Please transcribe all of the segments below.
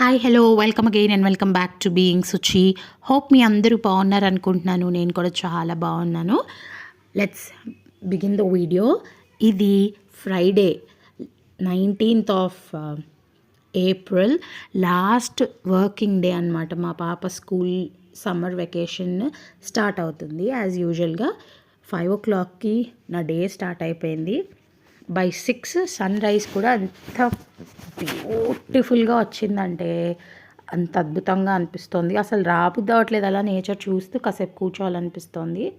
Hi hello welcome again and welcome back to being Suchi hope మీ అందరూ బాగున్నారు అనుకుంటున్నాను. నేను కూడా చాలా బాగున్నాను. లెట్స్ బిగిన్ ద వీడియో ఇది Friday nineteenth of April last working day అనమాట మా పాప స్కూల్ సమ్మర్ వెకేషన్ స్టార్ట్ అవుతుంది. యాజ్ యూజువల్గా ఫైవ్ ఓ క్లాక్కి నా డే స్టార్ట్ అయిపోయింది. బై సిక్స్ సన్ రైజ్ కూడా అంత బ్యూటిఫుల్గా వచ్చిందంటే అంత అద్భుతంగా అనిపిస్తుంది. అసలు రాబుద్ది అవ్వట్లేదు అలా నేచర్ చూస్తూ కాసేపు కూర్చోవాలనిపిస్తుంది.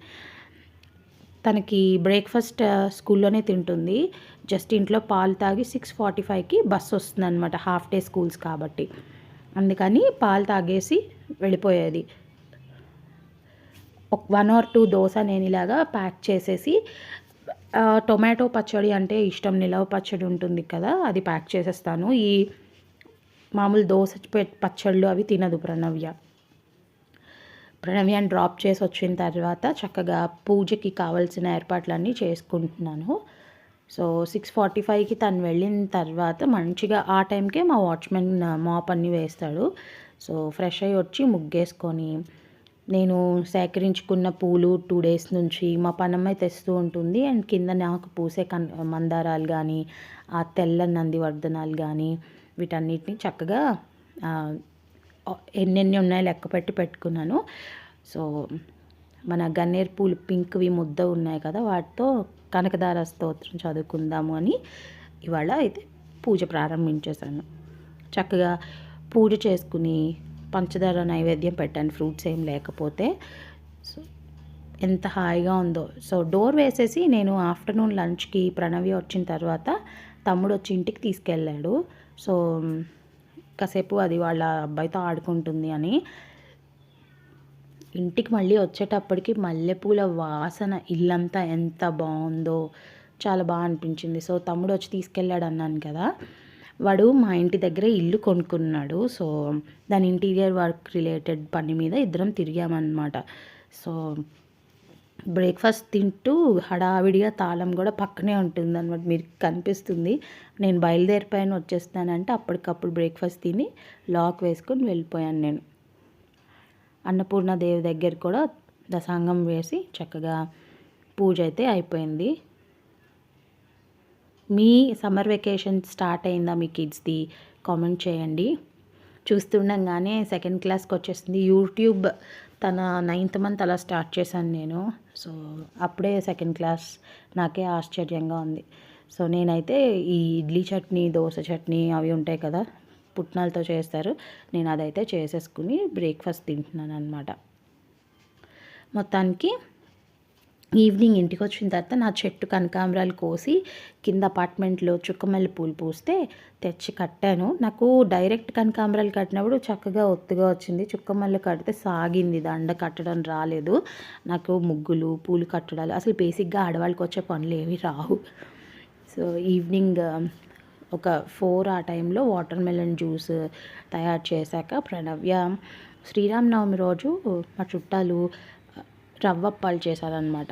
తనకి బ్రేక్ఫాస్ట్ స్కూల్లోనే తింటుంది. జస్ట్ ఇంట్లో పాలు తాగి సిక్స్ ఫార్టీ ఫైవ్కి బస్సు వస్తుంది అనమాట హాఫ్ డే స్కూల్స్ కాబట్టి. అందుకని పాలు తాగేసి వెళ్ళిపోయేది. ఒక వన్ ఆర్ టూ దోశ నేను ఇలాగా ప్యాక్ చేసేసి టొమాటో పచ్చడి అంటే ఇష్టం. నిలవ పచ్చడి ఉంటుంది కదా అది ప్యాక్ చేసేస్తాను. ఈ మామూలు దోశ పచ్చళ్ళు అవి తినదు ప్రణవ్య. ప్రణవ్యాన్ని డ్రాప్ చేసి వచ్చిన తర్వాత చక్కగా పూజకి కావాల్సిన ఏర్పాట్లన్నీ చేసుకుంటున్నాను. సో సిక్స్ ఫార్టీ ఫైవ్కి తను వెళ్ళిన తర్వాత మంచిగా ఆ టైంకే మా వాచ్మెన్ మాప్ అన్నీ వేస్తాడు. సో ఫ్రెష్ అయ్యి వచ్చి ముగ్గేసుకొని నేను సేకరించుకున్న పూలు టూ డేస్ నుంచి మా పనమ్మాయి తెస్తూ ఉంటుంది. అండ్ కింద నాకు పూసే కన్ మందారాలు కానీ ఆ తెల్ల నందివర్ధనాలు కానీ వీటన్నిటిని చక్కగా ఎన్నెన్ని ఉన్నాయో లెక్క పెట్టి పెట్టుకున్నాను. సో మన గన్నేరు పూలు పింక్వి ముద్ద ఉన్నాయి కదా వాటితో కనకదార స్తోత్రం చదువుకుందాము అని ఇవాళ అయితే పూజ ప్రారంభించేశాను. చక్కగా పూజ చేసుకుని పంచదార నైవేద్యం పెట్టాను ఫ్రూట్స్ ఏం లేకపోతే. సో ఎంత హాయిగా ఉందో. సో డోర్ వేసేసి నేను ఆఫ్టర్నూన్ లంచ్కి ప్రణవి వచ్చిన తర్వాత తమ్ముడు వచ్చి ఇంటికి తీసుకెళ్ళాడు. సో కాసేపు అది వాళ్ళ అబ్బాయితో ఆడుకుంటుంది అని. ఇంటికి మళ్ళీ వచ్చేటప్పటికి మల్లెపూల వాసన ఇల్లంతా ఎంత బాగుందో చాలా బాగా అనిపించింది. సో తమ్ముడు వచ్చి తీసుకెళ్ళాడు అన్నాను కదా. వాడు మా ఇంటి దగ్గర ఇల్లు కొనుక్కున్నాడు. సో దాని ఇంటీరియర్ వర్క్ రిలేటెడ్ పని మీద ఇద్దరం తిరిగామన్నమాట. సో బ్రేక్ఫాస్ట్ తింటూ హడావిడిగా తాళం కూడా పక్కనే ఉంటుంది అనమాట మీరు కనిపిస్తుంది. నేను బయలుదేరిపోయాను వచ్చేస్తానంటే అప్పటికప్పుడు బ్రేక్ఫాస్ట్ తిని లాక్ వేసుకొని వెళ్ళిపోయాను నేను. అన్నపూర్ణ దేవి దగ్గర కూడా దశాంగం వేసి చక్కగా పూజ అయితే అయిపోయింది. మీ సమ్మర్ వెకేషన్ స్టార్ట్ అయిందా మీ కిడ్స్ది? కామెంట్ చేయండి. చూస్తుండగానే సెకండ్ క్లాస్కి వచ్చేసింది యూట్యూబ్ తన నైన్త్ మంత్ అలా స్టార్ట్ చేశాను నేను. సో అప్పుడే సెకండ్ క్లాస్ నాకే ఆశ్చర్యంగా ఉంది. సో నేనైతే ఈ ఇడ్లీ చట్నీ దోశ చట్నీ అవి ఉంటాయి కదా పుట్నాలతో చేస్తారు. నేను అదైతే చేసేసుకుని బ్రేక్ఫాస్ట్ తింటున్నాను అనమాట మొత్తానికి ఈవినింగ్ ఇంటికి వచ్చిన తర్వాత నా చెట్టు కనకాంబరాలు కోసి కింద అపార్ట్మెంట్లో చుక్కమల్లి పూలు పూస్తే తెచ్చి కట్టాను. నాకు డైరెక్ట్ కనకాంబరాలు కట్టినప్పుడు చక్కగా ఒత్తుగా వచ్చింది. చుక్కమల్లి కడితే సాగింది. దండ కట్టడం రాలేదు. నాకు ముగ్గులు పూలు కట్టడాలు అసలు బేసిక్గా ఆడవాళ్ళకి వచ్చే పనులు ఏవి రావు. సో ఈవినింగ్ um, ఒక ఫోర్ ఆ టైంలో వాటర్ మెలన్ జ్యూస్ తయారు చేశాక ప్రణవ్య శ్రీరామనవమి రోజు మా చుట్టాలు రవ్వ అప్పాలు చేశారనమాట.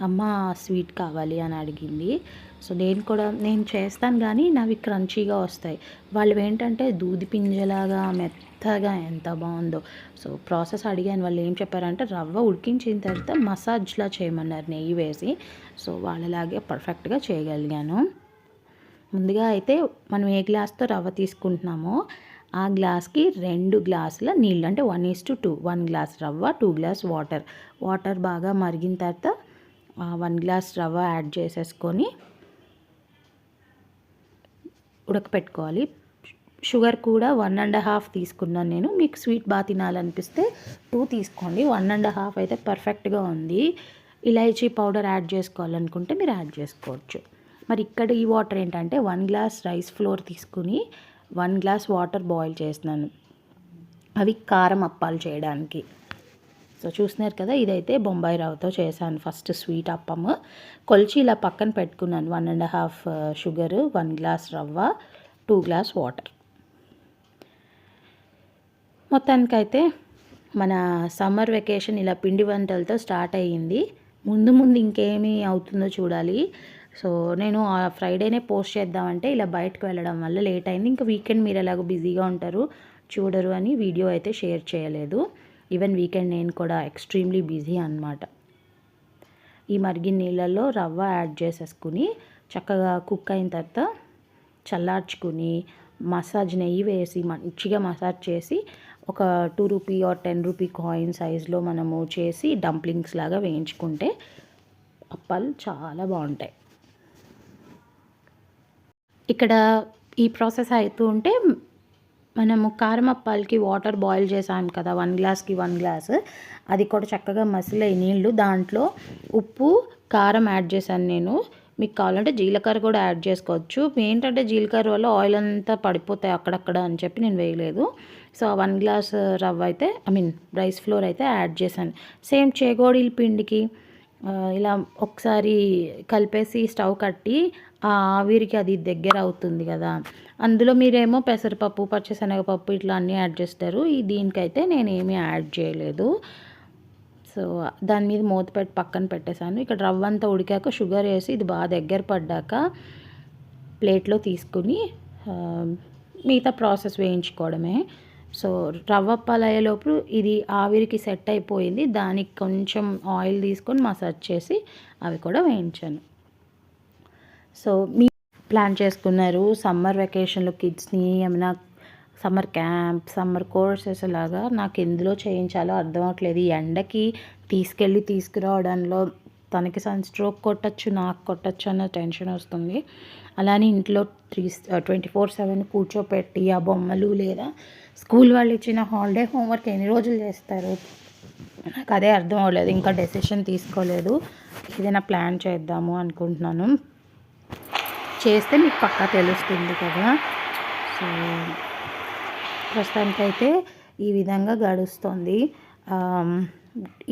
అమ్మ స్వీట్ కావాలి అని అడిగింది. సో నేను కూడా నేను చేస్తాను కానీ నావి క్రంచీగా వస్తాయి. వాళ్ళు ఏంటంటే దూది పింజలాగా మెత్తగా ఎంత బాగుందో. సో ప్రాసెస్ అడిగాను. వాళ్ళు ఏం చెప్పారంటే రవ్వ ఉడికించిన తర్వాత మసాజ్లా చేయమన్నారు నెయ్యి వేసి. సో వాళ్ళలాగే పర్ఫెక్ట్గా చేయగలిగాను. ముందుగా అయితే మనం ఏ గ్లాస్తో రవ్వ తీసుకుంటున్నామో ఆ గ్లాస్కి రెండు గ్లాసుల నీళ్ళు అంటే one is to two one glass రవ్వ టూ గ్లాస్ వాటర్. వాటర్ బాగా మరిగిన తర్వాత వన్ గ్లాస్ రవ్వ యాడ్ చేసేసుకొని ఉడకపెట్టుకోవాలి. షుగర్ కూడా వన్ అండ్ హాఫ్ తీసుకున్నాను నేను. మీకు స్వీట్ బాగా తినాలనిపిస్తే టూ తీసుకోండి. వన్ అండ్ హాఫ్ అయితే పర్ఫెక్ట్గా ఉంది. ఇలాచీ పౌడర్ యాడ్ చేసుకోవాలనుకుంటే మీరు యాడ్ చేసుకోవచ్చు. మరి ఇక్కడ ఈ వాటర్ ఏంటంటే వన్ గ్లాస్ రైస్ ఫ్లోర్ తీసుకుని వన్ గ్లాస్ వాటర్ బాయిల్ చేస్తున్నాను. అవి కారం అప్పాలు చేయడానికి. సో చూసినారు కదా ఇదైతే బొంబాయి రవ్వతో చేశాను ఫస్ట్ స్వీట్ అప్పము. కొలిచి ఇలా పక్కన పెట్టుకున్నాను. One and half sugar one glass రవ్వ టూ గ్లాస్ వాటర్. మొత్తానికైతే మన సమ్మర్ వెకేషన్ ఇలా పిండి వంటలతో స్టార్ట్ అయ్యింది. ముందు ముందు ఇంకేమి అవుతుందో చూడాలి. సో నేను ఆ ఫ్రైడేనే పోస్ట్ చేద్దామంటే ఇలా బయటకు వెళ్ళడం వల్ల లేట్ అయింది. ఇంకా వీకెండ్ మీరు ఎలాగో బిజీగా ఉంటారు చూడరు అని వీడియో అయితే షేర్ చేయలేదు. ఈవెన్ వీకెండ్ నేను కూడా ఎక్స్ట్రీమ్లీ బిజీ అనమాట ఈ మరిగిన నీళ్ళల్లో రవ్వ యాడ్ చేసేసుకుని చక్కగా కుక్ అయిన తర్వాత చల్లార్చుకుని మసాజ్ నెయ్యి వేసి మంచిగా మసాజ్ చేసి ఒక two rupee or ten rupee coin సైజ్లో మనము చేసి డంప్లింగ్స్ లాగా వేయించుకుంటే అప్పాలు చాలా బాగుంటాయి. ఇక్కడ ఈ ప్రాసెస్ అవుతూ ఉంటే మనము కారం అప్పాలకి వాటర్ బాయిల్ చేసాం కదా వన్ గ్లాస్కి వన్ గ్లాస్ అది కూడా చక్కగా మసిలే నీళ్ళు దాంట్లో ఉప్పు కారం యాడ్ చేశాను నేను. మీకు కావాలంటే జీలకర్ర కూడా యాడ్ చేసుకోవచ్చు. ఏంటంటే జీలకర్ర వల్ల ఆయిల్ అంతా పడిపోతాయి అక్కడక్కడ అని చెప్పి నేను వేయలేదు. సో వన్ గ్లాస్ రవ్వ అయితే ఐ మీన్ రైస్ ఫ్లోర్ అయితే యాడ్ చేశాను. సేమ్ చేగోడీల పిండికి ఇలా ఒకసారి కలిపేసి స్టవ్ కట్టి ఆ ఆవిరికి అది దగ్గర అవుతుంది కదా. అందులో మీరేమో పెసరపప్పు పచ్చిశనగపప్పు ఇట్లా అన్నీ యాడ్ చేస్తారు. ఈ దీనికైతే నేను ఏమీ యాడ్ చేయలేదు. సో దాని మీద మూత పెట్టి పక్కన పెట్టేశాను. ఇక్కడ రవ్వ అంతా ఉడికాక షుగర్ వేసి ఇది బాగా దగ్గర పడ్డాక ప్లేట్లో తీసుకుని మిగతా ప్రాసెస్ వేయించుకోవడమే. సో రవ్వ పలయ్యేలోపు ఇది ఆవిరికి సెట్ అయిపోయింది. దానికి కొంచెం ఆయిల్ తీసుకొని మసాజ్ చేసి అవి కూడా వేయించాను. సో మీ ప్లాన్ చేసుకున్నారు సమ్మర్ వెకేషన్లో కిడ్స్ని ఏమైనా సమ్మర్ క్యాంప్ సమ్మర్ కోర్సెస్ లాగా నాకు ఎందులో చేయించాలో అర్థం అవట్లేదు. ఈ ఎండకి తీసుకెళ్ళి తీసుకురావడంలో తనకి సన్ స్ట్రోక్ కొట్టచ్చు నాకు కొట్టచ్చు అన్న టెన్షన్ వస్తుంది. అలానే ఇంట్లో త్రీ ట్వంటీ ఫోర్ సెవెన్ కూర్చోపెట్టి ఆ బొమ్మలు లేదా స్కూల్ వాళ్ళు ఇచ్చిన హాలిడే హోంవర్క్ ఎన్ని రోజులు చేస్తారు? నాకు అదే అర్థం అవ్వలేదు. ఇంకా డెసిషన్ తీసుకోలేదు. ఏదైనా ప్లాన్ చేద్దాము అనుకుంటున్నాను. చేస్తే మీకు పక్కా తెలుస్తుంది కదా. సో ప్రస్తుతానికైతే ఈ విధంగా గడుస్తుంది.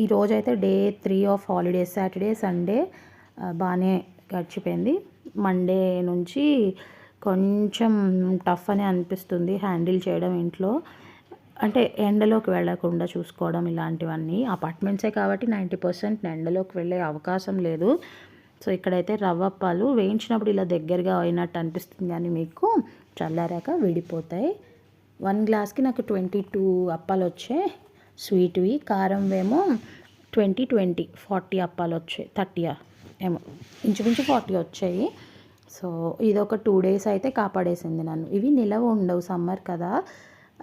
ఈరోజైతే day three of holidays Saturday Sunday బాగానే గడిచిపోయింది. మండే నుంచి కొంచెం టఫ్ అని అనిపిస్తుంది హ్యాండిల్ చేయడం ఇంట్లో. అంటే ఎండలోకి వెళ్ళకుండా చూసుకోవడం ఇలాంటివన్నీ. అపార్ట్మెంట్సే కాబట్టి నైంటీ పర్సెంట్ ఎండలోకి వెళ్ళే అవకాశం లేదు. సో ఇక్కడైతే రవ్వ పాలు వేయించినప్పుడు ఇలా దగ్గరగా అయినట్టు అనిపిస్తుంది కానీ మీకు చల్లారాక విడిపోతాయి. వన్ గ్లాస్కి నాకు ట్వంటీ టూ అప్పాలు వచ్చాయి స్వీట్వి. కారం ఏమో ట్వంటీ ట్వంటీ ఫార్టీ అప్పాలు వచ్చాయి థర్టీయా ఏమో. ఇంచుమించు ఫార్టీ వచ్చాయి. సో ఇది ఒక టూ డేస్ అయితే కాపాడేసింది నన్ను. ఇవి నిలవ ఉండవు సమ్మర్ కదా.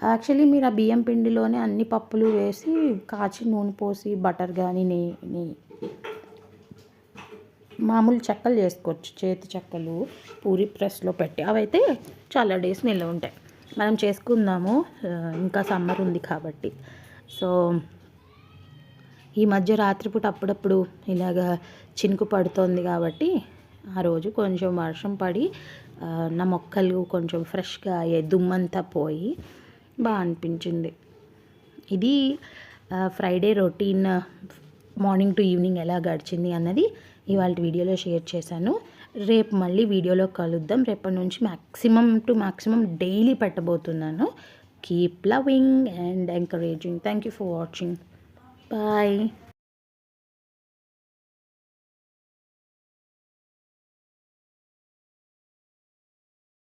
యాక్చువల్లీ మీరు ఆ బియ్యం పిండిలోనే అన్ని పప్పులు వేసి కాచి నూనె పోసి బటర్ కానీ నెయ్యి మామూలు చెక్కలు చేసుకోవచ్చు. చేతి చెక్కలు పూరి ప్రెస్లో పెట్టి. అవైతే చాలా డేస్ నిల్వ ఉంటాయి. మనం చేసుకుందాము. ఇంకా సమ్మర్ ఉంది కాబట్టి. సో ఈ మధ్య రాత్రిపూట అప్పుడప్పుడు ఇలాగా చినుకు పడుతోంది కాబట్టి ఆ రోజు కొంచెం వర్షం పడి నా మొక్కలు కొంచెం ఫ్రెష్గా అయ్యే దుమ్మంతా పోయి బాగా అనిపించింది. ఇది Friday routine morning to evening ఎలా గడిచింది అన్నది ఇవాళ వీడియోలో షేర్ చేశాను. రేపు మళ్ళీ వీడియోలో కలుద్దాం. రేపటి నుంచి maximum to maximum daily పెట్టబోతున్నాను. Keep loving and encouraging thank you for watching bye